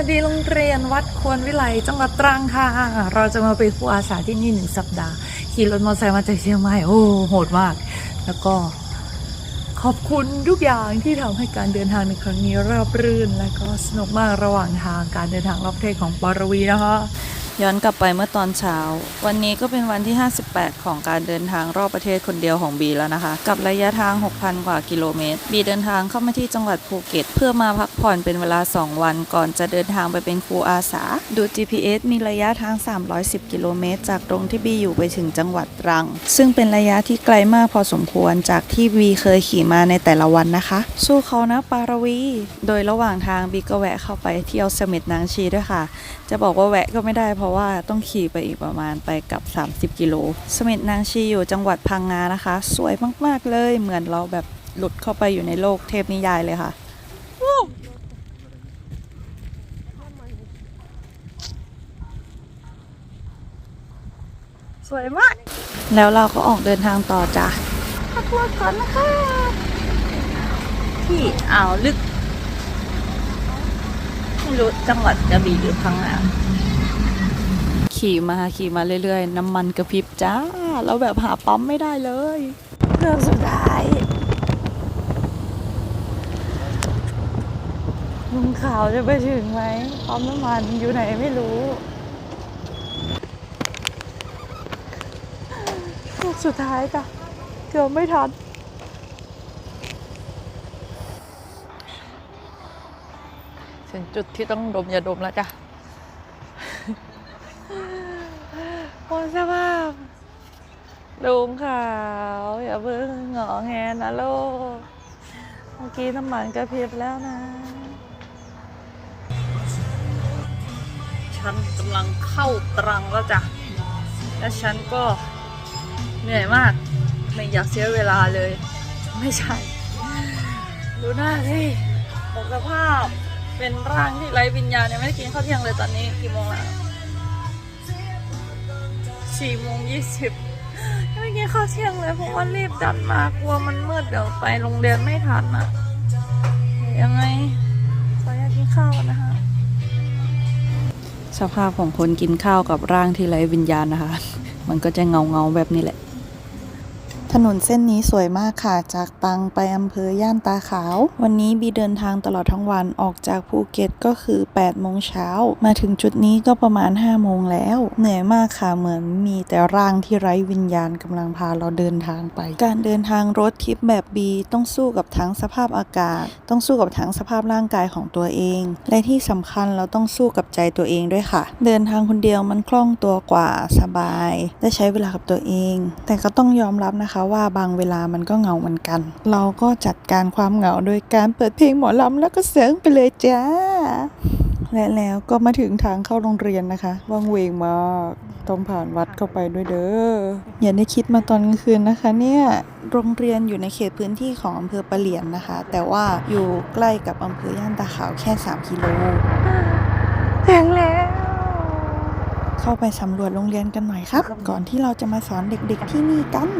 วัสดีโรงเรียนวัดควรวิไลจังหวัดตรังค่ะ เราจะมาเป็นผู้อาสาที่นี่หนึ่งสัปดาห์ ขี่รถมอเตอร์ไซค์มาจากเชียงใหม่โอ้โหดมาก แล้วก็ขอบคุณทุกอย่างที่ทำให้การเดินทางในครั้งนี้ราบรื่น และก็สนุกมากระหว่างทางการเดินทางรอบประเทศของปารวีนะคะ ย้อนกลับไปเมื่อตอนเช้า วันนี้ก็เป็นวันที่ 58 ของการเดินทางรอบประเทศคนเดียวของบีแล้วนะคะ กับระยะทาง 6,000 กว่ากิโลเมตร บีเดินทางเข้ามาที่จังหวัดภูเก็ต เพื่อมาพักผ่อนเป็นเวลา 2 วัน ก่อนจะเดินทางไปเป็นครูอาสา ดู GPS มีระยะทาง 310 กิโลเมตร จากตรงที่บีอยู่ไปถึงจังหวัดตรัง ซึ่งเป็นระยะที่ไกลมากพอสมควรจากที่บีเคยขี่มาในแต่ละวันนะคะ สู้เขานะปารวี โดยระหว่างทางบีก็แวะเข้าไปเที่ยวเสม็ดนางชีด้วยค่ะ จะบอกว่าแวะก็ไม่ได้เพราะว่าต้องขี่ไปอีกประมาณไปกับ 30 กิโลเสม็ดนางชีอยู่จังหวัดพังงานะคะ สวยมากๆเลยเหมือนเราแบบหลุดเข้าไปอยู่ในโลกเทพนิยายเลยค่ะสวยมาก แล้วเราก็ออกเดินทางต่อจ้ะพักรถก่อนนะคะ ที่อ่าวลึก ไม่รู้จังหวัดกระบี่หรือพังงา ขี่มาขี่มาเรื่อยๆ น้ำมันกระพริบจ้า แล้วแบบหาปั๊มไม่ได้เลยเรื่องสุดท้ายลุงขาวจะไปถึงไหมปั๊มน้ำมันอยู่ไหนไม่รู้ลูกสุดท้ายจ้ะเกือบไม่ทันถึงจุดที่ต้องดมยาดมแล้วจ้ะ โอ้สภาพลุงขาว อย่าเพิ่งหงอแงนะลูก เมื่อกี้น้ำมันกระพริบแล้วนะ ฉันกำลังเข้าตรังแล้วจ้ะ และฉันก็เหนื่อยมาก ไม่อยากเสียเวลาเลย ไม่ใช่ ดูหน้าสิหมสภาพเป็นร่างที่ไร้วิญญาณยังไม่ได้กินข้าวเที่ยงเลยตอนนี้กี่โมงแล้ว สี่โมงยี่สิบไม่กินข้าวเที่ยงเลยเพราะว่ารีบดันมากลัวมันมืดเดี๋ยวไปโรงเรียนไม่ทันอะยังไงขออยากกินข้าวนะคะ สภาพของคนกินข้าวกับร่างที่ไร้วิญญาณนะคะ มันก็จะเงาเงาแบบนี้แหละ ถนนเส้นนี้สวยมากค่ะ จากตังไปอำเภอย่านตาขาว วันนี้บีเดินทางตลอดทั้งวันออกจากภูเก็ตก็คือ8โมงเช้า มาถึงจุดนี้ก็ประมาณ5โมงแล้ว เหนื่อยมากค่ะเหมือนมีแต่ร่างที่ไร้วิญญาณกำลังพาเราเดินทางไป การเดินทางรถทริปแบบบีต้องสู้กับทั้งสภาพอากาศ ต้องสู้กับทั้งสภาพร่างกายของตัวเอง และที่สำคัญเราต้องสู้กับใจตัวเองด้วยค่ะ เดินทางคนเดียวมันคล่องตัวกว่าสบาย ได้ใช้เวลากับตัวเอง แต่ก็ต้องยอมรับนะคะว่าบางเวลามันก็เหงาเหมือนกัน เราก็จัดการความเหงาโดยการเปิดเพลงหมอลำแล้วก็เสียงไปเลยจ้า และแล้วก็มาถึงทางเข้าโรงเรียนนะคะ ว่างเวงมากต้องผ่านวัดเข้าไปด้วยเด้อ อย่าได้คิดมาตอนกลางคืนนะคะเนี่ย โรงเรียนอยู่ในเขตพื้นที่ของอำเภอปะเหลียนนะคะ แต่ว่าอยู่ใกล้กับอำเภอย่านตาขาวแค่ 3 กิโลถึงแล้วเข้าไปสำรวจโรงเรียนกันหน่อยครับ ก่อนที่เราจะมาสอนเด็กๆที่นี่กัน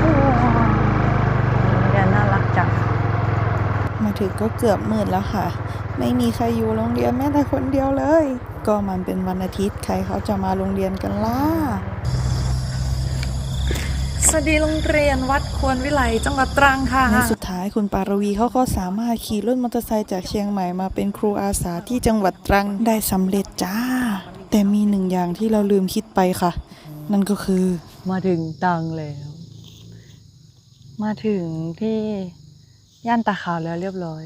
โอ้โรงเรียนน่ารักจัง มา ถึงก็เกือบมืดแล้วค่ะ ไม่มีใครอยู่โรงเรียนแม้แต่คนเดียวเลย ก็มันเป็นวันอาทิตย์ใครเขาจะมาโรงเรียนกันล่ะสวัสดีโรงเรียนวัดควรวิไลจังหวัดตรังค่ะในสุดท้ายคุณปารวีเขาก็สามารถขี่รถมอเตอร์ไซค์จากเชียงใหม่มาเป็นครูอาสาที่จังหวัดตรังได้สำเร็จจ้า แต่มีหนึ่งอย่างที่เราลืมคิดไปค่ะ นั่นก็คือ มาถึงตังแล้ว มาถึงที่ ย่านตาขาวแล้วเรียบร้อย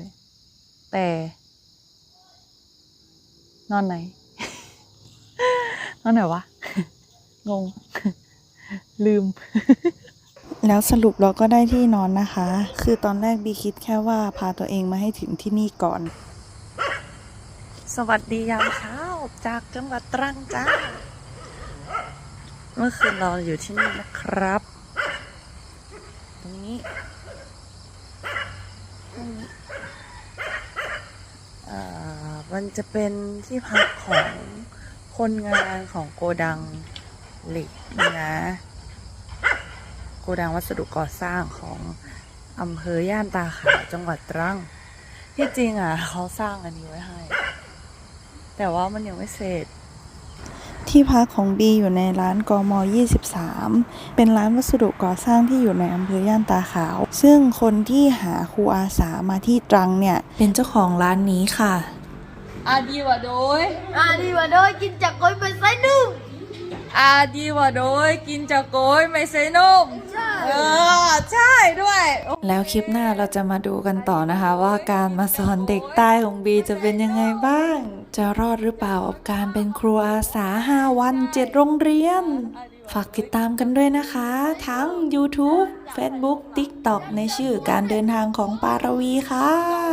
แต่ นอนไหน นอนไหนวะ งง ลืม แล้วสรุปเราก็ได้ที่นอนนะคะ คือตอนแรกบีคิดแค่ว่าพาตัวเองมาให้ถึงที่นี่ก่อน สวัสดียามเช้าจากจังหวัดตรังจ้า เมื่อคืนเราอยู่ที่นี่นะครับ ตรงนี้ต รงนี้มันจะเป็นที่พักของคนงานของโกดังเหล็กนี่นะ โกดังวัสดุก่อสร้างของอำเภอย่านตาขาวจังหวัดตรัง ที่จริงอะเขาสร้างอันนี้ไว้ให้ แต่ว่ามันยังไม่เสร็จ ที่พักของบีอยู่ในร้านกม 23 เป็นร้านวัสดุก่อสร้างที่อยู่ในอำเภอย่านตาขาว ซึ่งคนที่หาครูอาสามาที่ตรังเนี่ย เป็นเจ้าของร้านนี้ค่ะ อาดีว่าโดยอ่าดีกว่าโดยกินจากก้อยไปไส้นึ่ง อาดีว่าโดยกินจากโกยไม่ใส่นมใช่เออใช่ด้วย แล้วคลิปหน้าเราจะมาดูกันต่อนะคะ ว่าการมาสอนเด็กใต้ของบีจะเป็นยังไงบ้าง จะรอดหรือเปล่ากับการเป็นครูอาสา 5 วัน 7 โรงเรียน ฝากติดตามกันด้วยนะคะ ทั้ง YouTube Facebook TikTok ในชื่อการเดินทางของปารวีค่ะ